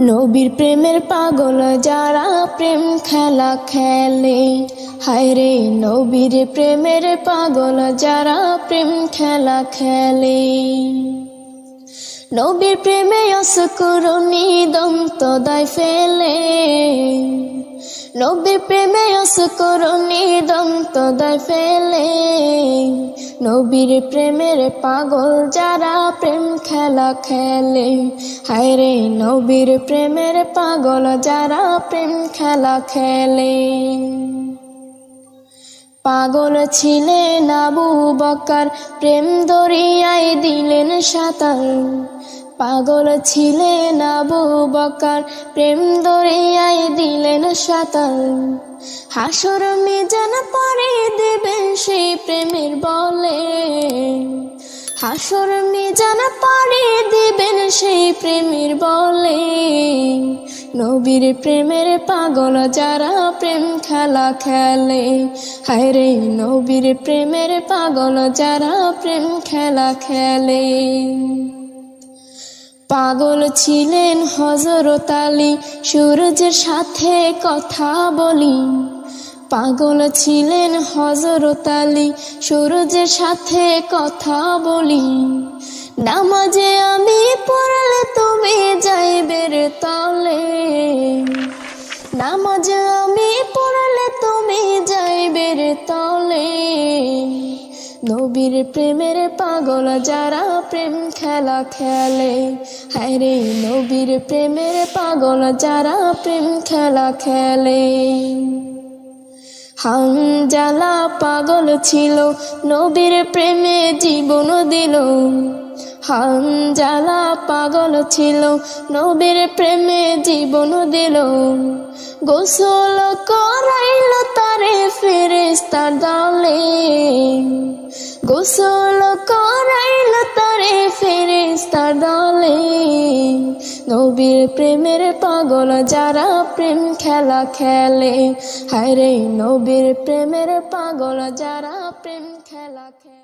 নবীর প্রেমের পাগল যারা প্রেম খেলা খেলে। হায় রে নবীর প্রেমের পাগল যারা প্রেম খেলা খেলে। নবীর প্রেমে অসকরণী দন্ত দায় ফেলে। নবীর প্রেমে অসকরণী দন্ত দায় ফেলে। নবীর প্রেমের পাগল যারা প্রেম খেলা খেলে। হায় রে, নবীর প্রেমের পাগল যারা প্রেম খেলা খেলে। পাগল ছিলেন আবু বকার, প্রেম দরিয়ায় দিলেন সাঁতার। পাগল ছিলেন আবু বকার। প্রেম দরিয়ায় দিলেন সাঁতার। হাসর মিজান পরে দেবেন সেই প্রেমের বলে। হাসর মিজান পরে দিবেন সেই প্রেমের বলে। নবীর প্রেমের পাগল যারা প্রেম খেলা খেলে। হায় রে নবীর প্রেমের পাগল যারা প্রেম খেলা খেলে। পাগল ছিলেন হজরত আলী সূরজের সাথে কথা বলি। পাগল ছিলেন হজরত আলী সূরজের সাথে কথা বলি। নামাজে আমি পড়ালে তুমি যাইবে নবীর প্রেমের পাগল যারা প্রেম খেলা খেলে। হায় রে নবীর প্রেমের পাগল যারা প্রেম খেলা খেলে। হানজালা পাগল ছিল, নবীর প্রেমে জীবন দিল। হানজালা পাগল ছিল, নবীর প্রেমে জীবন দিল। গোসল করাইল তারে ফেরেস্তার দলে গোসল করাইল তারে ফেরেস্তার দলে। নবীর প্রেমের পাগল, যারা প্রেম খেলা খেলে হায় রে নবীর প্রেমের পাগল, যারা প্রেম খেলা খেলে।